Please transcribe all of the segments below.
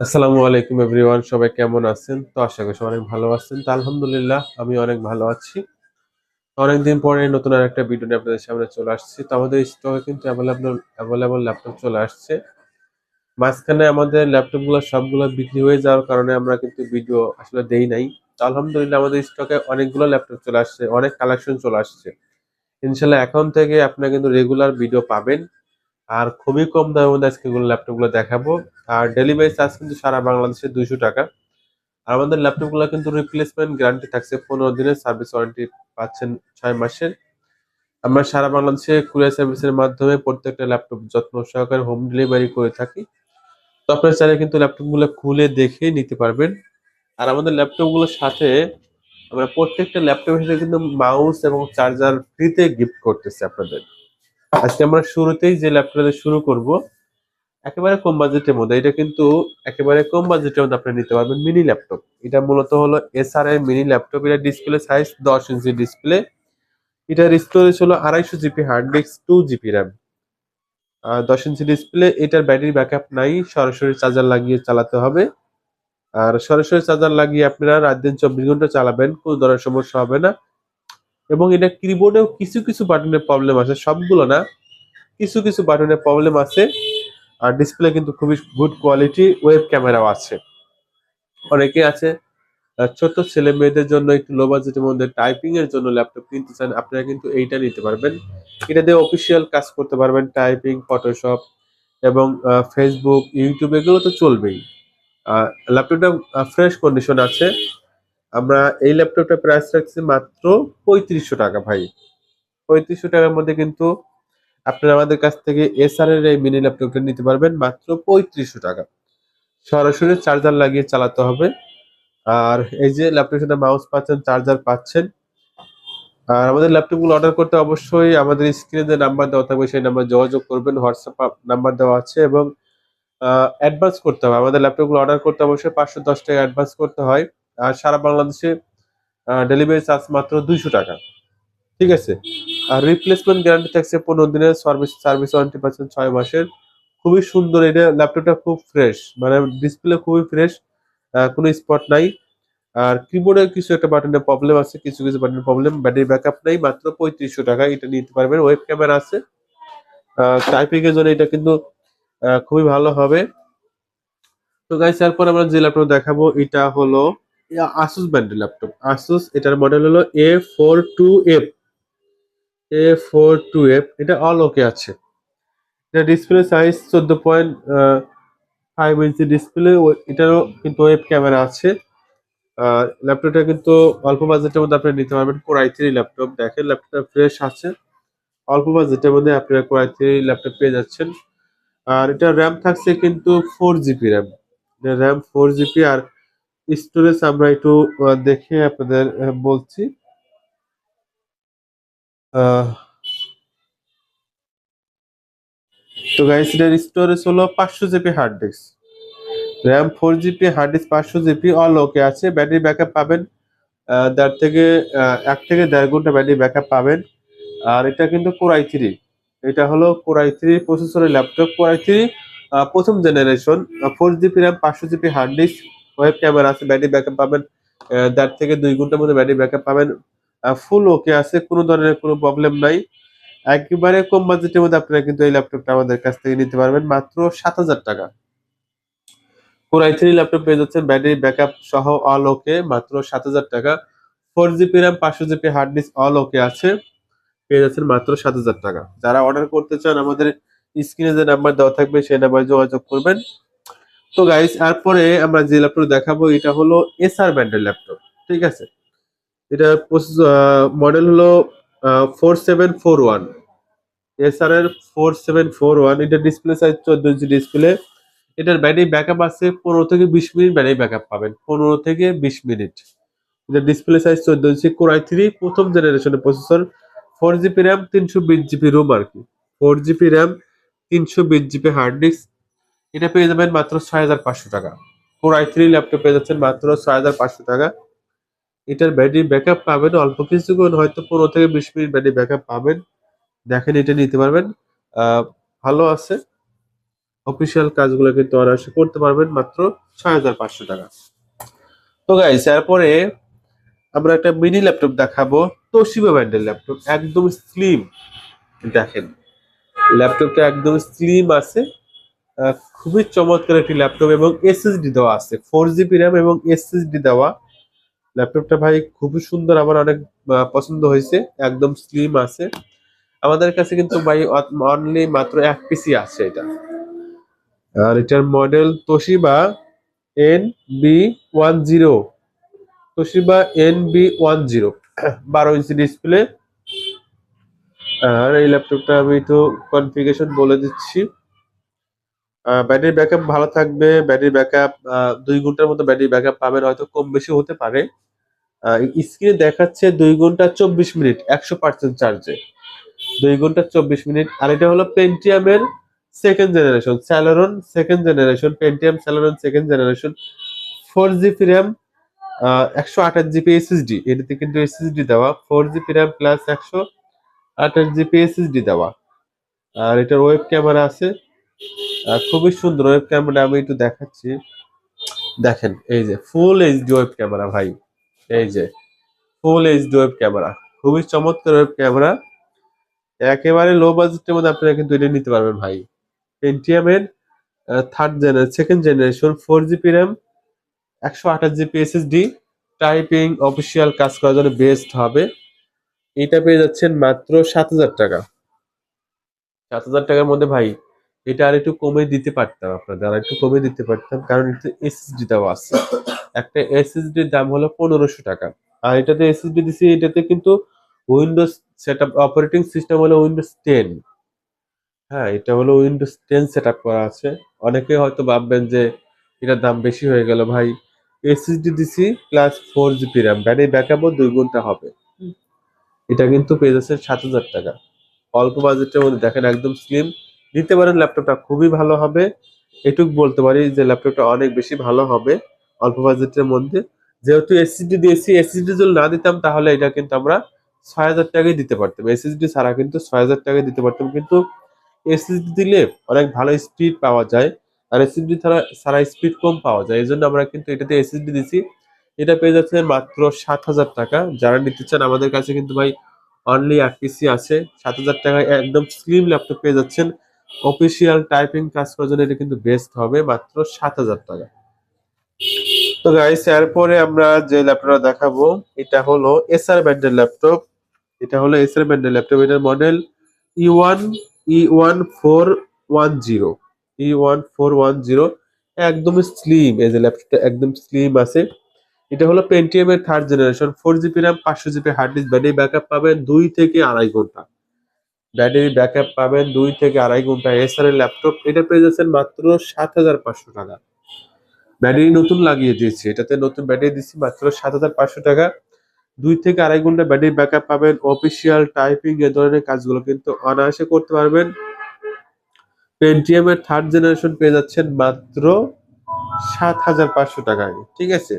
আসসালামু আলাইকুম এভরিওয়ান সবাই কেমন আছেন? তো আশা করি অনেক ভালো আছেন। তো আলহামদুলিল্লাহ, আমি অনেক ভালো আছি। অনেকদিন পরে নতুন আর একটা ভিডিও নিয়ে আপনাদের সামনে চলে আসছি। তো আমাদের স্টকে কিন্তু অ্যাভেলেবল অ্যাভেলেবল ল্যাপটপ চলে আসছে। মাঝখানে আমাদের ল্যাপটপগুলো সবগুলো বিক্রি হয়ে যাওয়ার কারণে আমরা কিন্তু ভিডিও আসলে দেই নাই। তো আলহামদুলিল্লাহ, আমাদের স্টকে অনেকগুলো ল্যাপটপ চলে আসছে, অনেক কালেকশন চলে আসছে। ইনশাল্লাহ, এখন থেকে আপনারা কিন্তু রেগুলার ভিডিও পাবেন। আর খুবই কম দামের মধ্যে আজকে এগুলো ল্যাপটপগুলো দেখাবো। আর ডেলিভারি চার্জ কিন্তু সারা বাংলাদেশে দুইশো টাকা। আর আমাদের ল্যাপটপগুলো কিন্তু রিপ্লেসমেন্ট গ্যারান্টি থাকছে পনেরো দিনের সার্ভিস ওয়ারেন্টি পাচ্ছেন ছয় মাসের। আমরা সারা বাংলাদেশে কুরিয়ার সার্ভিসের মাধ্যমে প্রত্যেকটা ল্যাপটপ যত্ন সহকারে হোম ডেলিভারি করে থাকি। তো আপনার চাইলে কিন্তু ল্যাপটপগুলো খুলে দেখে নিতে পারবেন। আর আমাদের ল্যাপটপগুলোর সাথে আমরা প্রত্যেকটা ল্যাপটপের সাথে কিন্তু মাউস এবং চার্জার ফ্রিতে গিফট করতেছি আপনাদের। আজকে আমরা শুরুতেই যে ল্যাপটপটা শুরু করব, একেবারে কম বাজেটের মধ্যে, এটা কিন্তু একেবারে কম বাজেটের মধ্যে আপনি নিতে পারবেন মিনি ল্যাপটপ এটা মূলত হলো S R I mini laptop এটা ডিসপ্লে সাইজ দশ ইঞ্চি ডিসপ্লে এটার স্টোরেজ হলো আড়াইশো GB hard disk two GB RAM দশ ইঞ্চি ডিসপ্লে এটার ব্যাটারি ব্যাকআপ নাই, সরাসরি চার্জার লাগিয়ে চালাতে হবে। আর সরাসরি চার্জার লাগিয়ে আপনারা রাত দিন চব্বিশ ঘণ্টা চালাবেন, কোনো ধরনের সমস্যা হবে না। এবং এটা কিবোর্ডেও কিছু কিছু বাটনের প্রবলেম আছে, সবগুলো না, কিছু কিছু বাটনের প্রবলেম আছে, আর ডিসপ্লে কিন্তু খুবই গুড কোয়ালিটি ওয়েব ক্যামেরাও আছে। অনেকে আছে ছোট ছেলে মেয়েদের জন্য একটু লো বাজেটের মধ্যে টাইপিং এর জন্য ল্যাপটপ কিনতে চান, আপনারা কিন্তু এইটা নিতে পারবেন। এটা দিয়ে অফিসিয়াল কাজ করতে পারবেন টাইপিং ফটোশপ এবং ফেসবুক ইউটিউব এগুলো তো চলবেই। ল্যাপটপটা ফ্রেশ কন্ডিশন আছে। আমরা এই ল্যাপটপটা প্রাইস রাখছি মাত্র পঁয়ত্রিশশো টাকা ভাই। পঁয়ত্রিশশো টাকার মধ্যে কিন্তু আপনারা আমাদের কাছ থেকে এসআর এর এই মিনি ল্যাপটপটা নিতে পারবেন মাত্র পঁয়ত্রিশশো টাকা। সরাসরি চার্জার লাগিয়ে চালাতে হবে। আর এই যে ল্যাপটপের সাথে মাউস পাচ্ছেন চার্জার পাচ্ছেন। আর আমাদের ল্যাপটপগুলো অর্ডার করতে অবশ্যই আমাদের স্ক্রিনে যে নাম্বার দেওয়া থাকবে, সেই নাম্বার যোগাযোগ করবেন হোয়াটসঅ্যাপ নাম্বার দেওয়া আছে এবং অ্যাডভান্স করতে হবে। আমাদের ল্যাপটপগুলো অর্ডার করতে অবশ্যই পাঁচশো দশ টাকা অ্যাডভান্স করতে হয়। আর সারা বাংলাদেশে ডেলিভারি চার্জ মাত্র দুইশো টাকা। ঠিক আছে? আর রিপ্লেসমেন্ট গ্যারান্টি থাকছে পনেরো দিনের সার্ভিস সার্ভিস ওয়ারেন্টি পাচ্ছেন ছয় মাসের। খুবই সুন্দর এটা ল্যাপটপটা খুব ফ্রেশ মানে ডিসপ্লে খুবই ফ্রেশ কোনো স্পট নাই। আর কিবোর্ডে কিছু একটা বাটনের প্রবলেম আছে, কিছু কিছু বাটনের প্রবলেম ব্যাটারি ব্যাকআপ নাই, মাত্র পঁয়ত্রিশশো টাকা, এটা নিতে পারবেন। ওয়েব ক্যামেরা আছে। টাইপিং এর জন্য এটা কিন্তু খুবই ভালো হবে। তো গাইস এরপর আমরা যে ল্যাপটপ দেখাবো, এটা হলো আসুস ব্র্যান্ডের ল্যাপটপ আসুস এটার মডেল হলো A four two F A four two F এটা অল ওকে আছে। এটা ডিসপ্লে সাইজ চোদ্দ পয়েন্ট ফাইভ ইঞ্চি ডিসপ্লে এটারও কিন্তু ওয়েব ক্যামেরা আছে। আর ল্যাপটপটা কিন্তু অল্প বাজেটের মধ্যে আপনি নিতে পারবেন কোর আই থ্রি ল্যাপটপ দেখেন ল্যাপটপটা ফ্রেশ আছে। অল্প বাজেটের মধ্যে আপনারা কোর আই থ্রি ল্যাপটপ পেয়ে যাচ্ছেন। আর এটা র্যাম থাকছে কিন্তু four GB RAM RAM four GB আর স্টোরেজ আমরা একটু দেখে আপনাদের বলছি। তো গাইস এটার স্টোরেজ হলো পাঁচশো GB hard disk RAM four GB hard disk পাঁচশো জিবি অল ওকে আছে। ব্যাটারি ব্যাকআপ পাবেন দেড় থেকে এক থেকে দেড় ঘণ্টা ব্যাটারি ব্যাকআপ পাবেন। আর এটা কিন্তু কোর আই থ্রি এটা হলো কোর আই থ্রি প্রসেসরের ল্যাপটপ কোর আই থ্রি প্রথম জেনারেশন ফোর জিবি র্যাম পাঁচশো GB hard disk web camera আছে, ব্যাটারি ব্যাকআপ পাবেন দেড় থেকে দুই ঘণ্টার মধ্যে ব্যাটারি ব্যাকআপ পাবেন ফুল ওকে আছে, কোনো ধরনের কোনো প্রবলেম নাই। একেবারে কম বাজেটের মধ্যে আপনারা কিন্তু এই ল্যাপটপটা আমাদের কাছ থেকে নিতে পারবেন, মাত্র সাত হাজার টাকা। কোর আই থ্রি ল্যাপটপ পেয়ে যাচ্ছেন, ব্যাটারি ব্যাকআপ সহ অল ওকে মাত্র সাত হাজার টাকা। ফোর জিবি র্যাম পাঁচশো GB hard disk all okay আছে, পেয়ে যাচ্ছেন মাত্র সাত হাজার টাকা। যারা অর্ডার করতে চান, আমাদের স্ক্রিনে যে নাম্বার দেওয়া থাকবে, সেই নাম্বারে যোগাযোগ করবেন। তো গাইস এরপরে আমরা যে ল্যাপটপ দেখাবো, এটা হলো এসআর ব্র্যান্ডের ল্যাপটপ ঠিক আছে? এটা মডেল হলো four seven four one S R এর ফোর সেভেন ফোর ওয়ান এটা ডিসপ্লে সাইজ চোদ্দ ইঞ্চি ডিসপ্লে এটার ব্যাটারি ব্যাকআপ আছে, পনেরো থেকে বিশ মিনিট ব্যাটারি ব্যাকআপ পাবেন, পনেরো থেকে বিশ মিনিট। এটা ডিসপ্লে সাইজ চোদ্দ ইঞ্চি কোরাই থ্রি প্রথম জেনারেশনের প্রসেসর ফোর জিবি র্যাম তিনশো বিশ জিবি রোম আর কি। ফোর জিবি র্যাম তিনশো বিশ জিবি হার্ড ডিস্ক এটা পেয়ে যাবেন মাত্র ছয় হাজার পাঁচশো টাকা। কোরাই থ্রি ল্যাপটপ পেয়ে যাচ্ছেন মাত্র ছয় হাজার পাঁচশো টাকা। এটার ব্যাটারি ব্যাকআপ পাবেন, অল্প কিছুক্ষণ হয়তো পনেরো থেকে বিশ মিনিট ব্যাটারি ব্যাকআপ পাবেন। দেখেন এটা নিতে পারবেন। ভালো আছে। অফিসিয়াল কাজগুলো কিন্তু অনায়াসে করতে পারবেন মাত্র ছয় হাজার পাঁচশো টাকা। তো গাইস এরপরে আমরা একটা মিনি ল্যাপটপ দেখাবো। তোশিবা ব্র্যান্ডের ল্যাপটপ একদম স্লিম দেখেন ল্যাপটপটা একদম স্লিম আছে। খুবই চমৎকার একটি ল্যাপটপ এবং এসএসডি দেওয়া আছে ফোর জিবি র্যাম এবং এসএসডি দেওয়া। ল্যাপটপটা ভাই খুবই সুন্দর, আমার অনেক পছন্দ হয়েছে, একদম স্লিম আছে। আমাদের কাছে কিন্তু ভাই অনলি মাত্র এক পিসি আছে এটা। আর এটার model Toshiba N B one zero Toshiba N B one zero বারো ইঞ্চি ডিসপ্লে আর এই ল্যাপটপটা আমি তো কনফিগারেশন বলে দিচ্ছি। ব্যাটারি ব্যাকআপ ভালো থাকবে ব্যাটারি ব্যাকআপ দুই ঘণ্টার মতো ব্যাটারি ব্যাকআপ পাবেন, হয়তো কম বেশি হতে পারে। স্ক্রিনে দেখাচ্ছে দুই ঘণ্টা চব্বিশ মিনিট, একশো পার্সেন্ট চার্জে দুই ঘণ্টা চব্বিশ মিনিট, আর এটা হলো পেন্টিয়ামের second generation Celeron second generation Pentium Celeron second generation four GB RAM একশো আঠাশ জিবি এসএসডি এটাতে কিন্তু এসএসডি দেওয়া ফোর জিবি র্যাম প্লাস একশো আঠাশ জিবি এসএসডি দেওয়া। আর এটার ওয়েব ক্যামেরা আছে। খুবই সুন্দর ওয়েব ক্যামেরা আমি একটু দেখাচ্ছি। দেখেন, এই যে ফুল এইচডি ওয়েব ক্যামেরা ভাই, এই যে ফুল এইচডি ওয়েব ক্যামেরা খুবই চমৎকার ওয়েব ক্যামেরা একেবারে লো বাজেটের মধ্যে আপনারা কিন্তু এটা নিতে পারবেন ভাই। পেন্টিয়ামের third generation second generation four GB RAM একশো আঠাশ জিবি এসএসডি টাইপিং অফিসিয়াল কাজ করার জন্য বেস্ট হবে। এটা পেয়ে যাচ্ছেন মাত্র সাত হাজার টাকা। সাত হাজার টাকার মধ্যে ভাই এটা আর একটু কমে দিতে পারতাম আপনাদের আর একটু কমে দিতে পারতাম কারণ এটাতে এসএসডি দেওয়া আছে। একটা এসএসডির দাম হলো পনেরোশো টাকা। আর এটাতে এসএসডি দিছি এটাতে কিন্তু উইন্ডোজ সেট অপারেটিং সিস্টেম হলো উইন্ডোজ টেন হ্যাঁ এটা হলো উইন্ডোজ টেন সেট করা আছে। অনেকে হয়তো ভাববেন যে এটার দাম বেশি হয়ে গেল। ভাই এসএসডি দিছি plus four GB RAM battery ব্যাকআপও দুই ঘণ্টা হবে। এটা কিন্তু পেয়ে যাচ্ছে সাত হাজার টাকা। অল্প বাজেটের মধ্যে দেখেন একদম স্লিম নিতে পারেন ল্যাপটপটা খুবই ভালো হবে। এটুক বলতে পারি যে ল্যাপটপটা অনেক বেশি ভালো হবে অল্প বাজেটের মধ্যে। যেহেতু এসএসডি দিয়েছি এসএসডি যদি না দিতাম, তাহলে এটা কিন্তু আমরা ছয় হাজার টাকায় দিতে পারতাম। এসএসডি ছাড়া কিন্তু ছয় হাজার টাকায় দিতে পারতাম। কিন্তু এসএসডি দিলে অনেক ভালো স্পিড পাওয়া যায়। আর এসএসডি ছাড়া ছাড়া স্পিড কম পাওয়া যায়। এই জন্য আমরা কিন্তু এটাতে এসএসডি দিছি এটা পেয়ে যাচ্ছে মাত্র সাত হাজার টাকা। যারা নিতে চান, আমাদের কাছে কিন্তু ভাই অনলি এক পিসি আছে। সাত হাজার টাকায় একদম স্লিম ল্যাপটপ পেয়ে যাচ্ছেন। অফিসিয়াল টাইপিং কাজ করার জন্য এটা কিন্তু বেস্ট হবে মাত্র সাত হাজার টাকা। তো গাইস এরপরে আমরা যে ল্যাপটপটা দেখাবো, এটা হলো এসআর ব্যান্ডের ল্যাপটপ এটা হলো এসআর ব্যান্ডের ল্যাপটপ এটার model E one E one four one zero E one four one zero একদম স্লিম এই যে ল্যাপটপটা একদম স্লিম আছে। এটা হলো পেন্টিএম এর third generation four GB RAM পাঁচশো GB hard disk battery backup পাবেন দুই থেকে আড়াই ঘণ্টা। ব্যাটারি ব্যাকআপ পাবেন দুই থেকে আড়াই ঘণ্টা। এর ল্যাপটপ এটা পেয়ে যাচ্ছেন মাত্র সাত হাজার পাঁচশো টাকা। ব্যাটারি নতুন লাগিয়ে দিয়েছি, এটাতে নতুন ব্যাটারি দিচ্ছি মাত্র সাত হাজার পাঁচশো টাকা। দুই থেকে আড়াই ঘণ্টা ব্যাটারি ব্যাকআপ পাবেন অফিসিয়াল টাইপিং এ ধরনের কাজগুলো কিন্তু অনায়াসে করতে পারবেন। পেন্টিএম এর থার্ড জেনারেশন পেয়ে যাচ্ছেন মাত্র সাত হাজার পাঁচশো টাকায়, ঠিক আছে?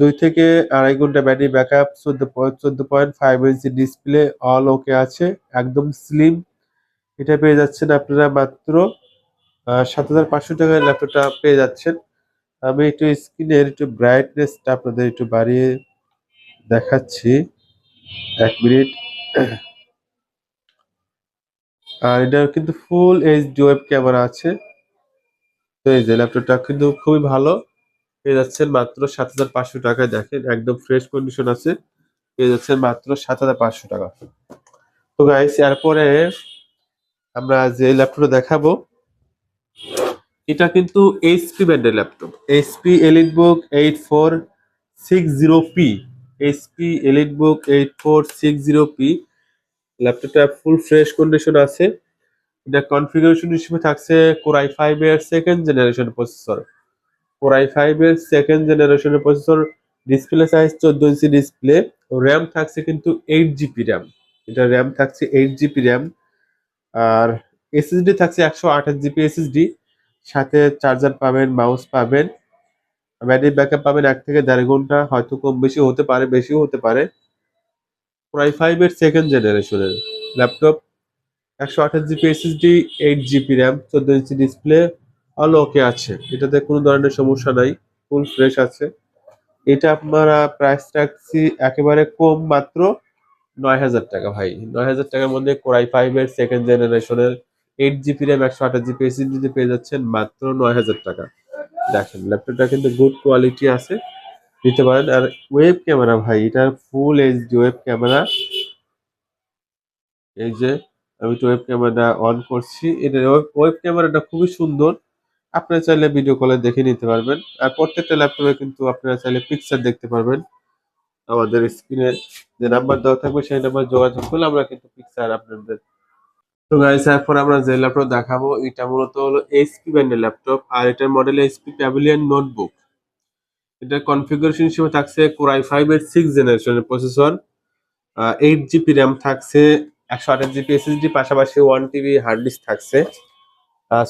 দুই থেকে আড়াই ঘণ্টা ব্যাটারি ব্যাকআপ চোদ্দ চোদ্দ point five inch display all okay আছে, একদম স্লিম এটা পেয়ে যাচ্ছেন আপনারা মাত্র সাত হাজার পাঁচশো টাকায় ল্যাপটপটা পেয়ে যাচ্ছেন। আমি একটু স্ক্রিনের একটু ব্রাইটনেসটা আপনাদের একটু বাড়িয়ে দেখাচ্ছি। এক মিনিট আর এটা কিন্তু ফুল এইচডি ওয়েব ক্যামেরা আছে। তো এই যে ল্যাপটপটা কিন্তু খুবই ভালো। পেয়ে যাচ্ছেন মাত্র সাত হাজার পাঁচশো টাকায়। দেখেন, একদম ফ্রেশ কন্ডিশন আছে। পেয়ে যাচ্ছেন মাত্র সাত হাজার পাঁচশো টাকা। তো গাইস এরপরে আমরা যে ল্যাপটপটা দেখাবো, এটা কিন্তু এইচপি ব্র্যান্ডের laptop HP elite book eight four six zero P HP elite book eight four six zero P ল্যাপটপটা ফুল ফ্রেশ কন্ডিশন আছে। এটা কনফিগারেশন হিসেবে থাকছে কোরাই ফাইভ এর second generation processor core i five এর সেকেন্ড জেনারেশনের processor display size চোদ্দ inch display RAM থাকছে কিন্তু এইট জিবি র্যাম এটা র্যাম থাকছে এইট জিবি র্যাম আর এসএসডি থাকছে একশো আঠাশ জিবি এসএসডি সাথে চার্জার পাবেন মাউস পাবেন ব্যাটারি ব্যাকআপ পাবেন, এক থেকে দেড় ঘণ্টা, হয়তো কম বেশি হতে পারে, বেশিও হতে পারে। প্রায় ফাইভ এর সেকেন্ড জেনারেশনের ল্যাপটপ একশো আঠাশ GB SSD eight GB RAM চোদ্দ ইঞ্চি ডিসপ্লে অল ওকে আছে। এটাতে কোনো ধরনের সমস্যা নাই ফুল ফ্রেশ আছে। এটা আপনারা প্রাইস রাখছি একেবারে কম মাত্র নয় হাজার টাকা ভাই। নয় হাজার টাকার মধ্যে কোরাই ফাইভ এর সেকেন্ড জেনারেশনের এইট জিবি র্যাম একশো আঠাশ জিবি এসএসডি পেয়ে যাচ্ছেন মাত্র নয় হাজার টাকা। দেখেন ল্যাপটপটা কিন্তু গুড কোয়ালিটি আছে। নিতে পারেন। আর ওয়েব ক্যামেরা ভাই, এটার ফুল এইচডি ওয়েব ক্যামেরা এই যে, আমি তো ওয়েব ক্যামেরাটা অন করছি। এটা ওয়েব ক্যামেরাটা খুবই সুন্দর। আপনারা চাইলে ভিডিও কলে দেখে নিতে পারবেন। আর প্রত্যেকটা ল্যাপটপে কিন্তু আপনারা চাইলে পিকচার দেখতে পারবেন। আমাদের স্ক্রিনে যে নাম্বার দেওয়া থাকবে, সেই নাম্বার যোগাযোগ করলে আমরা কিন্তু পিকচার আপনাদের। তো গাইস এখন আমরা যে ল্যাপটপ দেখাবো, এটা মূলত হলো এইচপি ব্র্যান্ডের ল্যাপটপ আর এটার মডেল এইচপি প্যাভিলিয়ন নোটবুক এটার কনফিগারেশন হিসেবে থাকছে কোরাই ফাইভ এর সিক্স জেনারেশনের প্রসেসর এইট জিবি র্যাম থাকছে, একশো আঠাশ জিবি এসএসডি পাশাপাশি ওয়ান টিবি হার্ড ডিস্ক থাকছে।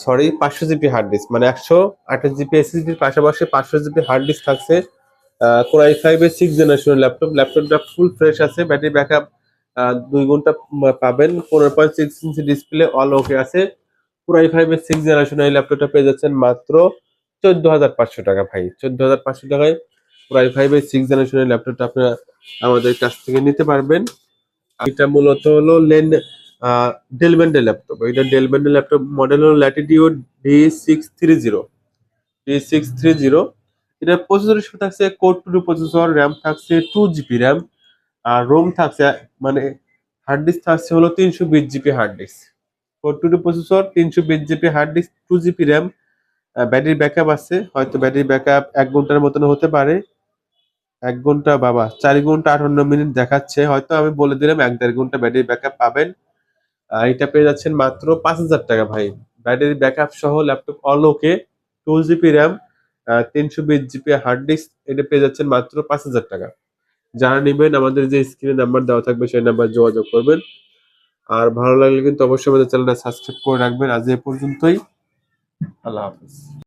সরি পাঁচশো জিবি হার্ড ডিস্ক মানে একশো আঠাশ জিবি এসএসডির পাশাপাশি পাঁচশো জিবি হার্ড ডিস্ক থাকছে। কোরাই ফাইভ এর সিক্স জেনারেশনের ল্যাপটপ ল্যাপটপটা ফুল ফ্রেশ আছে ব্যাটারি ব্যাকআপ দুই ঘণ্টা পাবেন। পনেরো point six inch display all okay আছে। কোরাই ফাইভ এর সিক্স জেনারেশনের এই ল্যাপটপটা পেয়ে যাচ্ছেন মাত্র চোদ্দ হাজার পাঁচশো টাকা ভাই, চোদ্দ হাজার পাঁচশো টাকায় কোরাই ফাইভ এর সিক্স জেনারেশনের ল্যাপটপটা আপনারা আমাদের কাছ থেকে নিতে পারবেন। এটা মূলত হলো লেন ডেলব্যান্ডের ল্যাপটপ এটা ডেলব্যান্ডের ল্যাপটপ মডেল হলো latitude D six three zero D six three zero এটা প্রসেসর হিসেবে থাকছে কোর টু প্রসেসর র্যাম থাকছে টু জিবি র্যাম আর রোম থাকছে মানে হার্ড ডিস্ক থাকছে হলো তিনশো বিশ GB hard disk core two processor তিনশো বিশ GB hard disk two GB RAM battery backup আছে। হয়তো ব্যাটারি ব্যাকআপ এক ঘণ্টার মতন হতে পারে। এক ঘণ্টা, বাবা, চার ঘণ্টা আটান্ন মিনিট দেখাচ্ছে। হয়তো আমি বলে দিলাম, এক দেড় ঘণ্টা ব্যাটারি ব্যাকআপ পাবেন। এটা পেয়ে যাচ্ছেন মাত্র পাঁচ হাজার টাকা ভাই। ব্যাটারি ব্যাকআপ সহ laptop all okay two GB RAM তিনশো বিশ জিবি হার্ড ডিস্ক এটা পেয়ে যাচ্ছেন মাত্র পাঁচ হাজার টাকা। যারা নেবেন, আমাদের যে স্ক্রিনে নাম্বার দেওয়া থাকবে, সেই নাম্বার যোগাযোগ করবেন। আর ভালো লাগলে কিন্তু অবশ্যই আমাদের চ্যানেলটা সাবস্ক্রাইব করে রাখবেন। আজ এ পর্যন্তই। আল্লাহ হাফিজ।